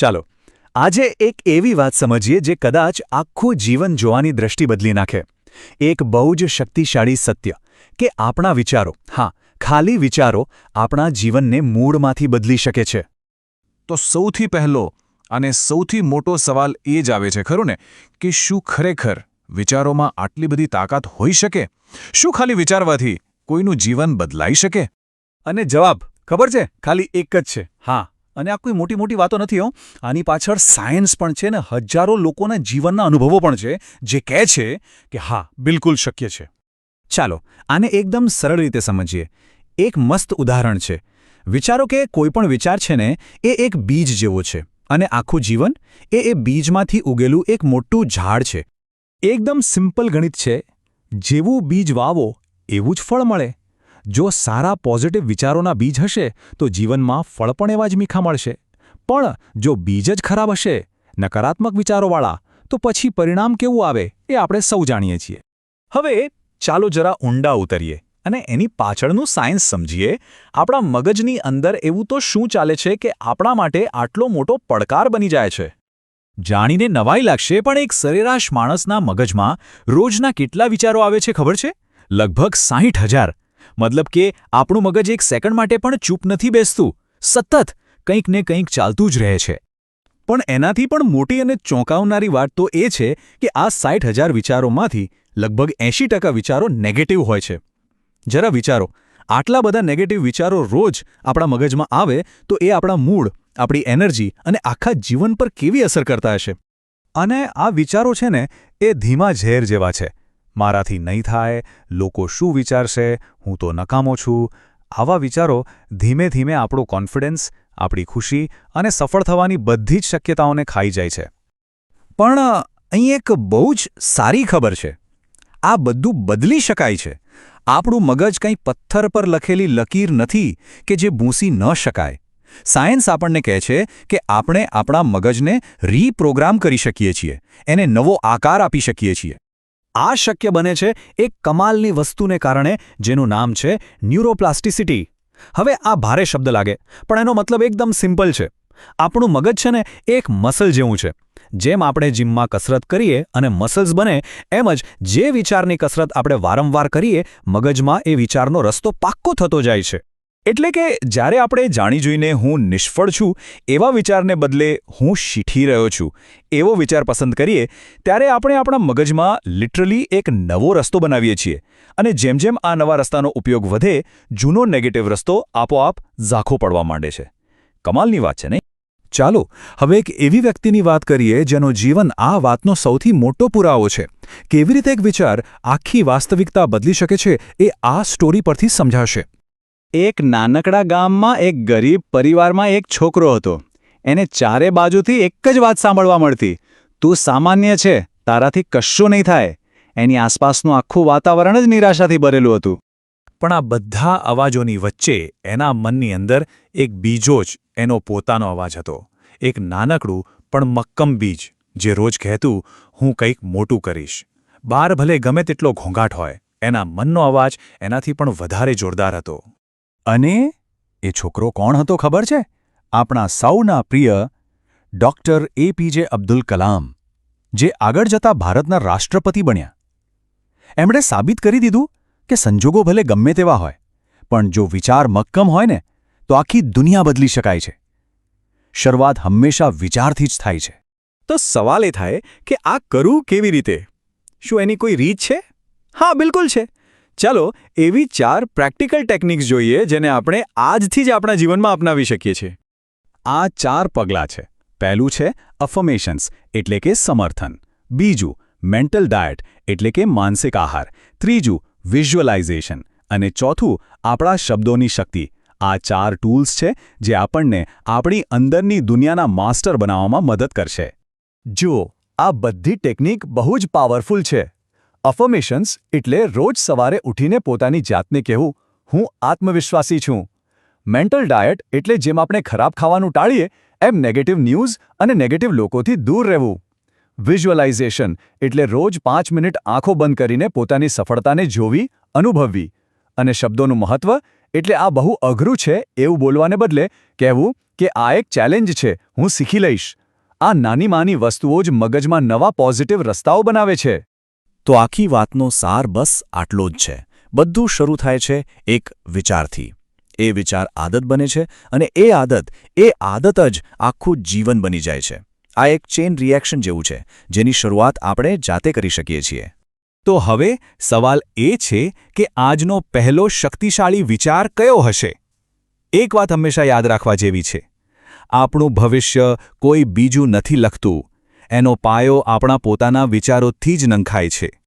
ચાલો આજે એક એવી વાત સમજીએ જે કદાચ આખું જીવન જોવાની દ્રષ્ટિ બદલી નાખે. એક બહુ જ શક્તિશાળી સત્ય કે આપણા વિચારો હા ખાલી વિચારો આપણા જીવનને મૂળમાંથી બદલી શકે છે. તો સૌથી પહેલો અને સૌથી મોટો સવાલ એ જ આવે છે ખરું ને કે શું ખરેખર વિચારોમાં આટલી બધી તાકાત હોઈ શકે? શું ખાલી વિચારવાથી કોઈનું જીવન બદલાઈ શકે? અને જવાબ ખબર છે? ખાલી એક જ છે હા. અને આ કોઈ મોટી મોટી વાતો નથી, હો. આની પાછળ સાયન્સ પણ છે ને હજારો લોકોના જીવનના અનુભવો પણ છે, જે કહે છે કે હા, બિલકુલ શક્ય છે. ચાલો, આને એકદમ સરળ રીતે સમજીએ. એક મસ્ત ઉદાહરણ છે. વિચારો કે કોઈ પણ વિચાર છે ને, એ એક બીજ જેવો છે અને આખું જીવન એ એ બીજમાંથી ઉગેલું એક મોટું ઝાડ છે. એકદમ સિમ્પલ ગણિત છે. જેવું બીજ વાવો, એવું જ ફળ મળે. જો સારા પોઝિટિવ વિચારોના બીજ હશે, તો જીવનમાં ફળ પણ એવા જ મીઠા મળશે. પણ જો બીજ જ ખરાબ હશે, નકારાત્મક વિચારોવાળા, તો પછી પરિણામ કેવું આવે એ આપણે સૌ જાણીએ છીએ. હવે ચાલો જરા ઊંડા ઉતરીએ અને એની પાછળનું સાયન્સ સમજીએ. આપણા મગજની અંદર એવું તો શું ચાલે છે કે આપણા માટે આટલો મોટો પડકાર બની જાય છે? જાણીને નવાઈ લાગશે, પણ એક સરેરાશ માણસના મગજમાં રોજના કેટલા વિચારો આવે છે ખબર છે? લગભગ સાહીઠ હજાર. મતલબ કે આપણું મગજ એક સેકન્ડ માટે પણ ચૂપ નથી બેસતું. સતત કંઈક ને કંઈક ચાલતું જ રહે છે. પણ એનાથી પણ મોટી અને ચોંકાવનારી વાત તો એ છે કે આ સાઠ હજાર વિચારોમાંથી લગભગ એંશી ટકા વિચારો નેગેટિવ હોય છે. જરા વિચારો, આટલા બધા નેગેટિવ વિચારો રોજ આપણા મગજમાં આવે તો એ આપણા મૂડ આપણી એનર્જી અને આખા જીવન પર કેવી અસર કરતા હશે? અને આ વિચારો છે ને એ ધીમા ઝેર જેવા છે. મારાથી નહીં થાય, લોકો શું વિચારશે, હું તો નકામો છું. આવા વિચારો ધીમે ધીમે આપણો કોન્ફિડન્સ, આપણી ખુશી અને સફળ થવાની બધી જ શક્યતાઓને ખાઈ જાય છે. પણ અહીં એક બહુ જ સારી ખબર છે. આ બધું બદલી શકાય છે. આપણું મગજ કંઈ પથ્થર પર લખેલી લકીર નથી કે જે ભૂંસી ન શકાય. સાયન્સ આપણને કહે છે કે આપણે આપણા મગજને રીપ્રોગ્રામ કરી શકીએ છીએ. એને નવો આકાર આપી શકીએ છીએ. આ શક્ય બને છે એક કમાલની વસ્તુને કારણે, જેનું નામ છે ન્યુરોપ્લાસ્ટિસિટી. હવે આ ભારે શબ્દ લાગે, પણ એનો મતલબ એકદમ સિમ્પલ છે. આપણું મગજ છે ને એક મસલ જેવું છે. જેમ આપણે જીમમાં કસરત કરીએ અને મસલ્સ બને, એમ જ જે વિચારની કસરત આપણે વારંવાર કરીએ, મગજમાં એ વિચારનો રસ્તો પાક્કો થતો જાય છે. એટલે કે જ્યારે આપણે જાણી જોઈને હું નિષ્ફળ છું, એવા વિચારને બદલે હું શીઠી રહ્યો છું. એવો વિચાર પસંદ કરીએ, ત્યારે આપણે આપણા મગજમાં લિટરલી એક નવો રસ્તો બનાવીએ છીએ. અને જેમ જેમ આ નવા રસ્તાનો ઉપયોગ વધે, જૂનો નેગેટિવ રસ્તો આપોઆપ ઝાંખો પડવા માંડે છે. કમાલની વાત છે, નહીં? ચાલો, હવે એક એવી વ્યક્તિની વાત કરીએ, જેનો જીવન આ વાતનો સૌથી મોટો પુરાવો છે. કેવી રીતે એક વિચાર આખી વાસ્તવિકતા બદલી શકે છે, એ આ સ્ટોરી પરથી સમજાશે. એક નાનકડા ગામમાં એક ગરીબ પરિવારમાં એક છોકરો હતો. એને ચારે બાજુથી એક જ વાત સાંભળવા મળતી. તું સામાન્ય છે, તારાથી કશું નહીં થાય. એની આસપાસનું આખું વાતાવરણ જ નિરાશાથી ભરેલું હતું. પણ આ બધા અવાજોની વચ્ચે એના મનની અંદર એક બીજો જ એનો પોતાનો અવાજ હતો. એક નાનકડું પણ મક્કમ બીજ, જે રોજ કહેતું, હું કંઈક મોટું કરીશ. બાર ભલે ગમે તેટલો ઘોંઘાટ હોય. એના મનનો અવાજ એનાથી પણ વધારે જોરદાર હતો. અને એ છોકરો કોણ હતો ખબર છે? આપણા સૌના પ્રિય ડૉક્ટર એપીજે અબ્દુલ કલામ, જે આગળ જતા ભારતના રાષ્ટ્રપતિ બન્યા. એમણે સાબિત કરી દીધું કે સંજોગો ભલે ગમે તેવા હોય, પણ જો વિચાર મક્કમ હોય ને, તો આખી દુનિયા બદલી શકાય છે. શરૂઆત હંમેશા વિચારથી જ થાય છે. તો સવાલ એ થાય કે આ કરવું કેવી રીતે? શું એની કોઈ રીત છે? હા, બિલકુલ છે. ચાલો એવી ચાર પ્રેક્ટિકલ ટેકનિક્સ જોઈએ જેને આપણે આજથી જ આપણા જીવનમાં અપનાવી શકીએ છીએ. આ ચાર પગલાં છે. પહેલું છે અફર્મેશન્સ એટલે કે સમર્થન. બીજું મેન્ટલ ડાયટ એટલે કે માનસિક આહાર. ત્રીજું વિઝ્યુઅલાઇઝેશન અને ચોથું, આપણા શબ્દોની શક્તિ. આ ચાર ટૂલ્સ છે જે આપણને આપણી અંદરની દુનિયાના માસ્ટર બનાવવામાં મદદ કરશે. જુઓ, આ બધી ટેકનિક બહુ જ પાવરફુલ છે. અફર્મેશન્સ એટલે રોજ સવારે ઉઠીને પોતાની જાતને કહેવું. હું આત્મવિશ્વાસી છું. મેન્ટલ ડાયટ એટલે જેમ આપણે ખરાબ ખાવાનું ટાળીએ, એમ નેગેટિવ ન્યૂઝ અને નેગેટિવ લોકોથી દૂર રહેવું. વિઝ્યુઅલાઇઝેશન એટલે રોજ પાંચ મિનિટ આંખો બંધ કરીને પોતાની સફળતાને જોવી, અનુભવવી. અને શબ્દોનું મહત્વ એટલે આ બહુ અઘરું છે એવું બોલવાને બદલે કહેવું કે આ એક ચેલેન્જ છે, હું શીખી લઈશ. આ નાની માની વસ્તુઓ જ મગજમાં નવા પોઝિટિવ રસ્તાઓ બનાવે છે. તો આખી વાતનો સાર બસ આટલો જ છે. બધું શરૂ થાય છે એક વિચારથી. એ વિચાર આદત બને છે અને એ આદત એ આદત જ આખું જીવન બની જાય છે. આ એક ચેન રિએક્શન જેવું છે, જેની શરૂઆત આપણે જાતે કરી શકીએ છીએ. તો હવે સવાલ એ છે કે આજનો પહેલો શક્તિશાળી વિચાર કયો હશે? એક વાત હંમેશા યાદ રાખવા જેવી છે. આપણું ભવિષ્ય કોઈ બીજું નથી લખતું. એનો પાયો આપણા પોતાના વિચારોથી જ નંખાય છે.